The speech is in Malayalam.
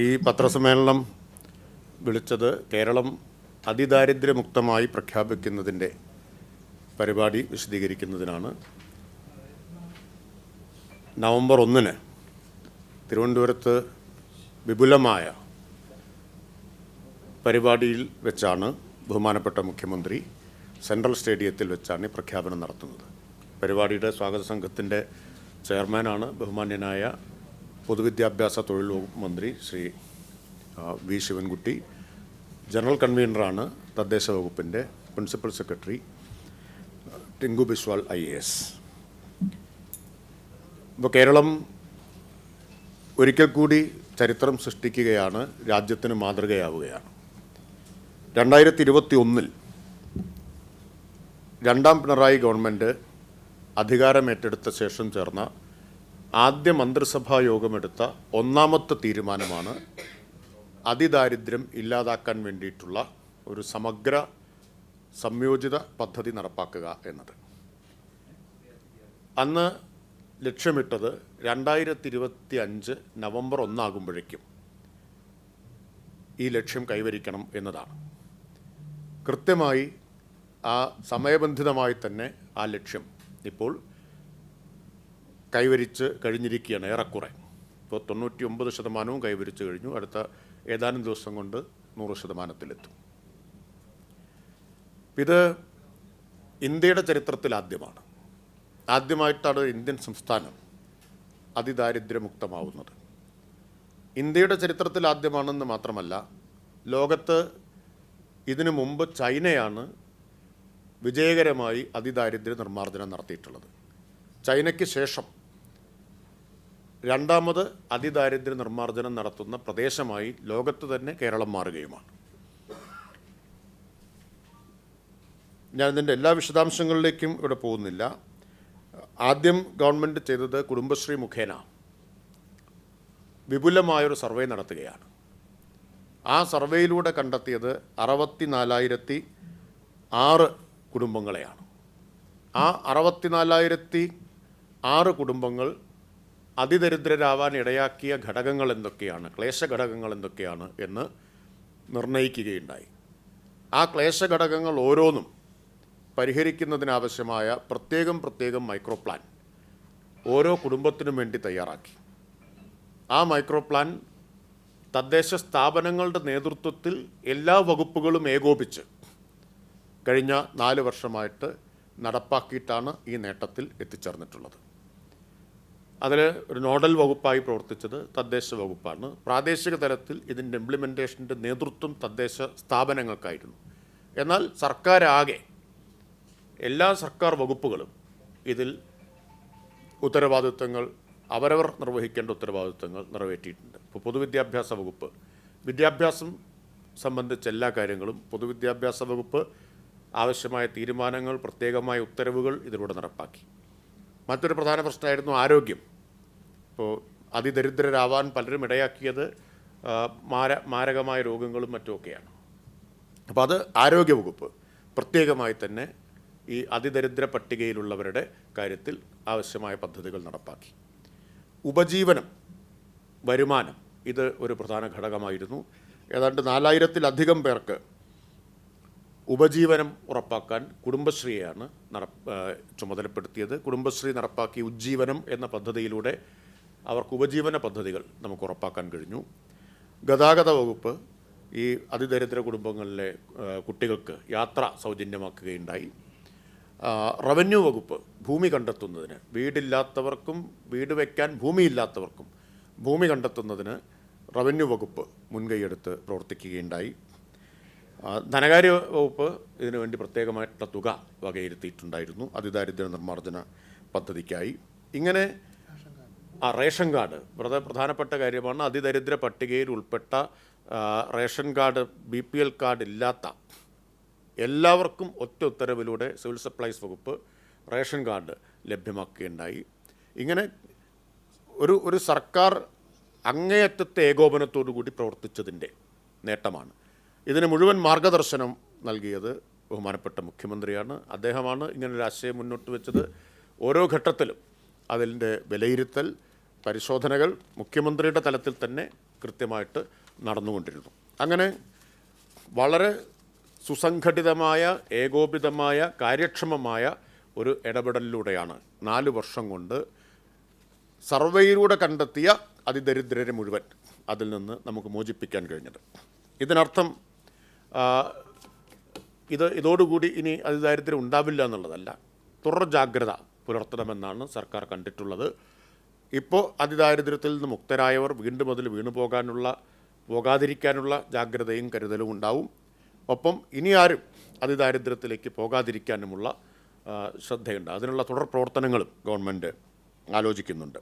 ഈ പത്രസമ്മേളനം വിളിച്ചത് കേരളം അതിദാരിദ്ര്യമുക്തമായി പ്രഖ്യാപിക്കുന്നതിന്റെ പരിപാടി വിശദീകരിക്കുന്നതിനാണ്. നവംബർ ഒന്നിന് തിരുവനന്തപുരത്ത് വിപുലമായ പരിപാടിയിൽ വെച്ചാണ് ബഹുമാനപ്പെട്ട മുഖ്യമന്ത്രി സെൻട്രൽ സ്റ്റേഡിയത്തിൽ വെച്ചാണ് ഈ പ്രഖ്യാപനം നടത്തുന്നത്. പരിപാടിയുടെ സ്വാഗത സംഘത്തിന്റെ ചെയർമാനാണ് ബഹുമാന്യനായ പൊതുവിദ്യാഭ്യാസ തൊഴിൽ വകുപ്പ് മന്ത്രി ശ്രീ വി. ശിവൻകുട്ടി ജനറൽ കൺവീനറാണ് തദ്ദേശ വകുപ്പിന്റെ principal secretary Tinku Biswal I. S. ഇപ്പോൾ കേരളം ഒരിക്കൽ കൂടി ചരിത്രം സൃഷ്ടിക്കുകയാണ് രാജ്യത്തിന് മാതൃകയാവുകയാണ്. രണ്ടായിരത്തി ഇരുപത്തി ഒന്നിൽ രണ്ടാം പിണറായി ഗവൺമെന്റ് അധികാരമേറ്റെടുത്ത ശേഷം ചേർന്ന ആദ്യ മന്ത്രിസഭാ യോഗമെടുത്ത ഒന്നാമത്തെ തീരുമാനമാണ് അതിദാരിദ്ര്യം ഇല്ലാതാക്കാൻ വേണ്ടിയിട്ടുള്ള ഒരു സമഗ്ര സംയോജിത പദ്ധതി നടപ്പാക്കുക എന്നത്. അന്ന് ലക്ഷ്യമിട്ടത് രണ്ടായിരത്തി ഇരുപത്തി അഞ്ച് നവംബർ ഒന്നാകുമ്പോഴേക്കും ഈ ലക്ഷ്യം കൈവരിക്കണം എന്നതാണ്. കൃത്യമായി ആ സമയബന്ധിതമായി തന്നെ ആ ലക്ഷ്യം ഇപ്പോൾ കൈവരിച്ച് കഴിഞ്ഞിരിക്കുകയാണ് ഏറെക്കുറെ. ഇപ്പോൾ തൊണ്ണൂറ്റി ഒമ്പത് ശതമാനവും കൈവരിച്ച് കഴിഞ്ഞു. അടുത്ത ഏതാനും ദിവസം കൊണ്ട് നൂറ് ശതമാനത്തിലെത്തും. ഇത് ഇന്ത്യയുടെ ചരിത്രത്തിൽ ആദ്യമാണ്. ആദ്യമായിട്ടാണ് ഇന്ത്യൻ സംസ്ഥാനം അതിദാരിദ്ര്യമുക്തമാവുന്നത്. ഇന്ത്യയുടെ ചരിത്രത്തിൽ ആദ്യമാണെന്ന് മാത്രമല്ല ലോകത്ത് ഇതിനു മുമ്പ് ചൈനയാണ് വിജയകരമായി അതിദാരിദ്ര്യ നിർമ്മാർജനം നടത്തിയിട്ടുള്ളത്. ചൈനയ്ക്ക് ശേഷം രണ്ടാമത് അതിദാരിദ്ര്യ നിർമ്മാർജനം നടത്തുന്ന പ്രദേശമായി ലോകത്ത് തന്നെ കേരളം മാറുകയുമാണ്. ഞാൻ ഇതിന്റെ എല്ലാ വിശദാംശങ്ങളിലേക്കും ഇവിടെ പോകുന്നില്ല. ആദ്യം ഗവൺമെന്റ് ചെയ്തത് കുടുംബശ്രീ മുഖേന. വിപുലമായൊരു സർവേ നടത്തുകയാണ്. ആ സർവേയിലൂടെ കണ്ടെത്തിയത് അറുപത്തി നാലായിരത്തി ആറ് കുടുംബങ്ങളെയാണ്. ആ അറുപത്തിനാലായിരത്തി ആറ് കുടുംബങ്ങൾ അതിദരിദ്രരാവാൻ ഇടയാക്കിയ ഘടകങ്ങൾ എന്തൊക്കെയാണ്? ക്ലേശ ഘടകങ്ങൾ എന്തൊക്കെയാണ് എന്ന് നിർണയിക്കുകയുണ്ടായി. ആ ക്ലേശ ഘടകങ്ങൾ ഓരോന്നും പരിഹരിക്കുന്നതിനാവശ്യമായ പ്രത്യേകം പ്രത്യേകം മൈക്രോ പ്ലാൻ ഓരോ കുടുംബത്തിനും വേണ്ടി തയ്യാറാക്കി. ആ മൈക്രോ പ്ലാൻ തദ്ദേശ സ്ഥാപനങ്ങളുടെ നേതൃത്വത്തിൽ എല്ലാ വകുപ്പുകളും ഏകോപിച്ച് കഴിഞ്ഞ നാല് വർഷമായിട്ട് നടപ്പാക്കിയിട്ടാണ് ഈ നേട്ടത്തിൽ എത്തിച്ചേർന്നിട്ടുള്ളത്. അതിൽ ഒരു നോഡൽ വകുപ്പായി പ്രവർത്തിച്ചത് തദ്ദേശ വകുപ്പാണ്. പ്രാദേശിക തലത്തിൽ ഇതിന്റെ ഇംപ്ലിമെന്റേഷന്റെ നേതൃത്വം തദ്ദേശ സ്ഥാപനങ്ങൾക്കായിരുന്നു. എന്നാൽ സർക്കാരാകെ എല്ലാ സർക്കാർ വകുപ്പുകളും ഇതിൽ ഉത്തരവാദിത്വങ്ങൾ അവരവർ നിർവഹിക്കേണ്ട ഉത്തരവാദിത്വങ്ങൾ നിറവേറ്റിയിട്ടുണ്ട്. ഇപ്പോൾ പൊതുവിദ്യാഭ്യാസ വകുപ്പ്. വിദ്യാഭ്യാസം സംബന്ധിച്ച എല്ലാ കാര്യങ്ങളും പൊതുവിദ്യാഭ്യാസ വകുപ്പ് ആവശ്യമായ തീരുമാനങ്ങൾ പ്രത്യേകമായ ഉത്തരവുകൾ ഇതിലൂടെ നടപ്പാക്കി. മറ്റൊരു പ്രധാന പ്രശ്നമായിരുന്നു ആരോഗ്യം. ഇപ്പോൾ അതിദരിദ്രരാവാൻ പലരും ഇടയാക്കിയത് മാര മാരകമായ രോഗങ്ങളും മറ്റുമൊക്കെയാണ്. അപ്പോൾ അത് ആരോഗ്യവകുപ്പ് പ്രത്യേകമായി തന്നെ ഈ അതിദരിദ്ര പട്ടികയിലുള്ളവരുടെ കാര്യത്തിൽ ആവശ്യമായ പദ്ധതികൾ നടപ്പാക്കി. ഉപജീവനം വരുമാനം ഇത് ഒരു പ്രധാന ഘടകമായിരുന്നു. ഏതാണ്ട് നാലായിരത്തിലധികം പേർക്ക് ഉപജീവനം ഉറപ്പാക്കാൻ കുടുംബശ്രീയാണ് നട ചുമതലപ്പെടുത്തിയത്. കുടുംബശ്രീ നടപ്പാക്കി ഉജ്ജീവനം എന്ന പദ്ധതിയിലൂടെ അവർക്ക് ഉപജീവന പദ്ധതികൾ നമുക്ക് ഉറപ്പാക്കാൻ കഴിഞ്ഞു. ഗതാഗത വകുപ്പ് ഈ അതിദരിദ്ര കുടുംബങ്ങളിലെ കുട്ടികൾക്ക് യാത്ര സൗജന്യമാക്കുകയുണ്ടായി. റവന്യൂ വകുപ്പ് ഭൂമി കണ്ടെത്തുന്നതിന് വീടില്ലാത്തവർക്കും വീട് വയ്ക്കാൻ ഭൂമിയില്ലാത്തവർക്കും ഭൂമി കണ്ടെത്തുന്നതിന് റവന്യൂ വകുപ്പ് മുൻകൈയെടുത്ത് പ്രവർത്തിക്കുകയുണ്ടായി. ധനകാര്യ വകുപ്പ് ഇതിനു വേണ്ടി പ്രത്യേകമായിട്ടുള്ള തുക വകയിരുത്തിയിട്ടുണ്ടായിരുന്നു. അതിദാരിദ്ര്യ നിർമ്മാർജന പദ്ധതിക്കായി. ഇങ്ങനെ ആ റേഷൻ കാർഡ്. വളരെ പ്രധാനപ്പെട്ട കാര്യമാണ് അതിദരിദ്ര പട്ടികയിൽ ഉൾപ്പെട്ട ration card B P L card ഇല്ലാത്ത എല്ലാവർക്കും ഒറ്റ ഉത്തരവിലൂടെ സിവിൽ സപ്ലൈസ് വകുപ്പ് റേഷൻ കാർഡ് ലഭ്യമാക്കുകയുണ്ടായി. ഇങ്ങനെ ഒരു ഒരു സർക്കാർ അങ്ങേയറ്റത്തെ ഏകോപനത്തോടു കൂടി പ്രവർത്തിച്ചതിന്റെ നേട്ടമാണ്. ഇതിന് മുഴുവൻ മാർഗദർശനം നൽകിയത് ബഹുമാനപ്പെട്ട മുഖ്യമന്ത്രിയാണ്. അദ്ദേഹമാണ് ഇങ്ങനൊരു ആശയം മുന്നോട്ട് വെച്ചത്. ഓരോ ഘട്ടത്തിലും അതിന്റെ വിലയിരുത്തൽ പരിശോധനകൾ മുഖ്യമന്ത്രിയുടെ തലത്തിൽ തന്നെ കൃത്യമായിട്ട് നടന്നുകൊണ്ടിരുന്നു. അങ്ങനെ വളരെ സുസംഘടിതമായ ഏകോപിതമായ കാര്യക്ഷമമായ ഒരു ഇടപെടലിലൂടെയാണ് നാല് വർഷം കൊണ്ട് സർവേയിലൂടെ കണ്ടെത്തിയ അതിദരിദ്രരെ മുഴുവൻ അതിൽ നിന്ന് നമുക്ക് മോചിപ്പിക്കാൻ കഴിഞ്ഞത്. ഇതിനർത്ഥം ഇത് ഇതോടുകൂടി ഇനി അതിദാരിദ്ര്യം ഉണ്ടാവില്ല എന്നുള്ളതല്ല തുടർ ജാഗ്രത പുലർത്തണമെന്നാണ് സർക്കാർ കണ്ടിട്ടുള്ളത്. ഇപ്പോൾ അതിദാരിദ്ര്യത്തിൽ നിന്ന് മുക്തരായവർ വീണ്ടും അതിൽ വീണു പോകാനുള്ള പോകാതിരിക്കാനുള്ള ജാഗ്രതയും കരുതലും ഉണ്ടാവും. ഒപ്പം ഇനി ആരും അതിദാരിദ്ര്യത്തിലേക്ക് പോകാതിരിക്കാനുമുള്ള ശ്രദ്ധയുണ്ട്. അതിനുള്ള തുടർ പ്രവർത്തനങ്ങളും ഗവൺമെന്റ് ആലോചിക്കുന്നുണ്ട്.